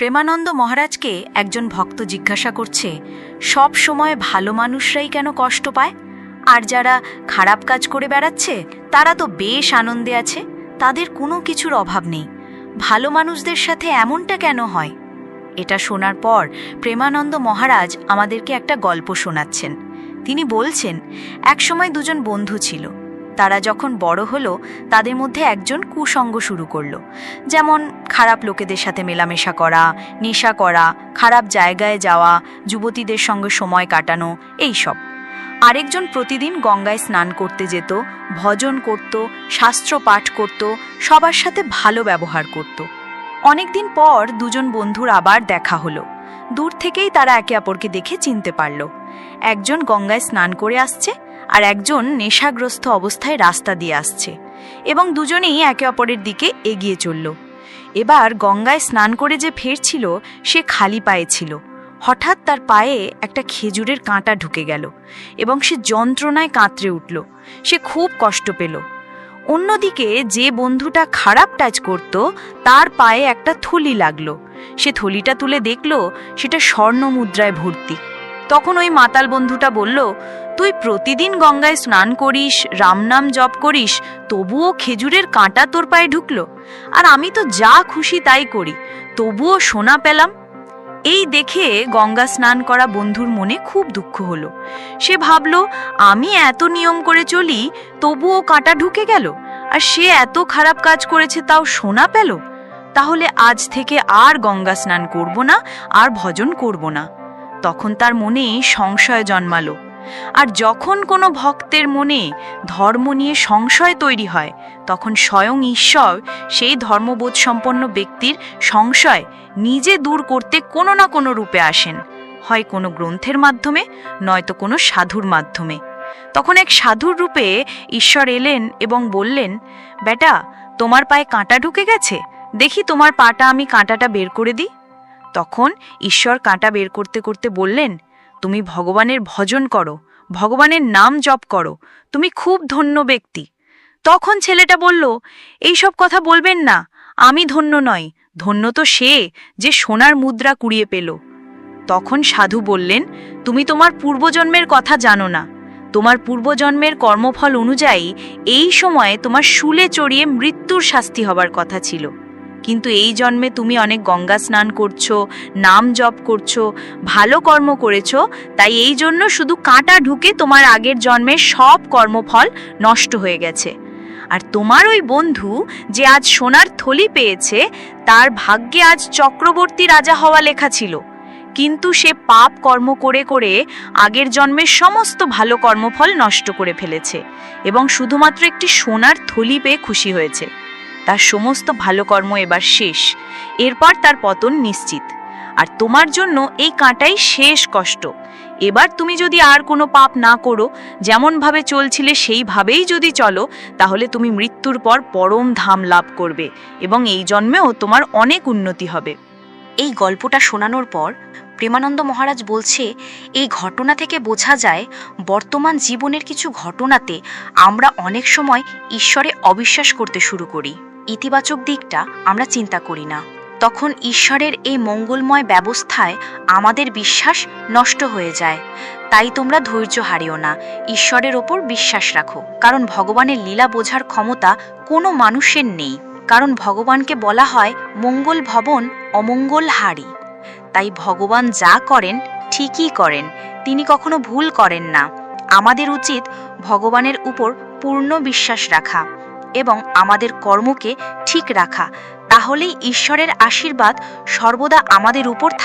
প্রেমানন্দ মহারাজকে একজন ভক্ত জিজ্ঞাসা করছে, সব সময় ভালো মানুষরাই কেন কষ্ট পায়? আর যারা খারাপ কাজ করে বেড়াচ্ছে, তারা তো বেশ আনন্দে আছে, তাদের কোনো কিছুর অভাব নেই। ভালো মানুষদের সাথে এমনটা কেন হয়? এটা শোনার পর প্রেমানন্দ মহারাজ আমাদেরকে একটা গল্প শোনাচ্ছেন। তিনি বলছেন, একসময় দুজন বন্ধু ছিল তারা যখন বড় হলো, তাদের মধ্যে একজন কুসঙ্গ শুরু করল। যেমন, খারাপ লোকেদের সাথে মেলামেশা করা, নেশা করা, খারাপ জায়গায় যাওয়া, যুবতীদের সঙ্গে সময় কাটানো, এই সব। আরেকজন প্রতিদিন গঙ্গায় স্নান করতে যেত, ভজন করত, শাস্ত্র পাঠ করত, সবার সাথে ভালো ব্যবহার করত। অনেকদিন পর দুজন বন্ধুর আবার দেখা হলো। দূর থেকেই তারা একে অপরকে দেখে চিনতে পারল। একজন গঙ্গায় স্নান করে আসছে আর একজন নেশাগ্রস্ত অবস্থায় রাস্তা দিয়ে আসছে এবং দুজনেই একে অপরের দিকে এগিয়ে চলল। এবার গঙ্গায় স্নান করে যে ফেরছিল, সে খালি পায়ে ছিল। হঠাৎ তার পায়ে একটা খেজুরের কাঁটা ঢুকে গেল এবং সে যন্ত্রণায় কাঁতরে উঠল। সে খুব কষ্ট পেল। অন্যদিকে যে বন্ধুটা খারাপ টাচ করত, তার পায়ে একটা থলি লাগল। সে থলিটা তুলে দেখল, সেটা স্বর্ণ মুদ্রায় ভর্তি। তখন ওই মাতাল বন্ধুটা বলল, তুই প্রতিদিন গঙ্গায় স্নান করিস রামনাম জপ করিস, তবুও খেজুরের কাঁটা তোর পায়ে ঢুকলো। আর আমি তো যা খুশি তাই করি, তবুও সোনা পেলাম এই দেখে গঙ্গা স্নান করা বন্ধুর মনে খুব দুঃখ হলো। সে ভাবল, আমি এত নিয়ম করে চলি, তবুও কাঁটা ঢুকে গেল, আর সে এত খারাপ কাজ করেছে তাও শোনা পেল? তাহলে আজ থেকে আর গঙ্গা স্নান করব না, আর ভজন করব না। তখন তার মনে সংশয় জন্মালো। আর যখন কোনো ভক্তের মনে ধর্ম নিয়ে সংশয় তৈরি হয়, তখন স্বয়ং ঈশ্বর সেই ধর্মবোধ সম্পন্ন ব্যক্তির সংশয় নিজে দূর করতে কোনো না কোনো রূপে আসেন। হয় কোনো গ্রন্থের মাধ্যমে, নয়তো কোনো সাধুর মাধ্যমে। তখন এক সাধুর রূপে ঈশ্বর এলেন এবং বললেন, বেটা, তোমার পায়ে কাঁটা ঢুকে গেছে? দেখি তোমার পাটা আমি কাঁটাটা বের করে দিই? তখন ঈশ্বর কাঁটা বের করতে করতে বললেন তুমি ভগবানের ভজন করো, ভগবানের নাম জপ করো, তুমি খুব ধন্য ব্যক্তি। তখন ছেলেটা বলল এইসব কথা বলবেন না, আমি ধন্য নই ধন্য তো সে যে সোনার মুদ্রা কুড়িয়ে পেল। তখন সাধু বললেন, তুমি তোমার পূর্বজন্মের কথা জানো না, তোমার পূর্বজন্মের কর্মফল অনুযায়ী এই সময়ে তোমার শুলে চড়িয়ে মৃত্যুর শাস্তি হবার কথা ছিল। কিন্তু এই জন্মে তুমি অনেক গঙ্গা স্নান করছ, নাম জপ করছ, ভালো কর্ম করেছ, তাই এই জন্য শুধু কাঁটা ঢুকে তোমার আগের জন্মের সব কর্মফল নষ্ট হয়ে গেছে। আর তোমার ওই বন্ধু যে আজ সোনার থলি পেয়েছে, তার ভাগ্যে আজ চক্রবর্তী রাজা হওয়া লেখা ছিল। কিন্তু সে পাপ কর্ম করে করে আগের জন্মের সমস্ত ভালো কর্মফল নষ্ট করে ফেলেছে এবং শুধুমাত্র একটি সোনার থলি পেয়ে খুশি হয়েছে। তার সমস্ত ভালো কর্ম এবার শেষ। এরপর তার পতন নিশ্চিত। আর তোমার জন্য এই কাঁটাই শেষ কষ্ট। এবার তুমি যদি আর কোনো পাপ না করো, যেমনভাবে চলছিলে সেইভাবেই যদি চলো, তাহলে তুমি মৃত্যুর পর পরম ধাম লাভ করবে এবং এই জন্মেও তোমার অনেক উন্নতি হবে। এই গল্পটা শোনানোর পর প্রেমানন্দ মহারাজ বলছে, এই ঘটনা থেকে বোঝা যায়, বর্তমান জীবনের কিছু ঘটনাতে আমরা অনেক সময় ঈশ্বরে অবিশ্বাস করতে শুরু করি। ইতিবাচক দিকটা আমরা চিন্তা করি না। তখন ঈশ্বরের এই মঙ্গলময় ব্যবস্থায় আমাদের বিশ্বাস নষ্ট হয়ে যায়। তাই তোমরা ধৈর্য হারিও না। ঈশ্বরের ওপর বিশ্বাস রাখো। কারণ ভগবানের লীলা বোঝার ক্ষমতা কোনো মানুষের নেই। কারণ ভগবানকে বলা হয় মঙ্গল ভবন অমঙ্গল হারি। তাই ভগবান যা করেন, ঠিকই করেন। তিনি কখনো ভুল করেন না। আমাদের উচিত ভগবানের উপর পূর্ণ বিশ্বাস রাখা। এবং আমাদের কর্মকে ঠিক রাখা তাহলেই ঈশ্বরের আশীর্বাদ সর্বদা আমাদের উপর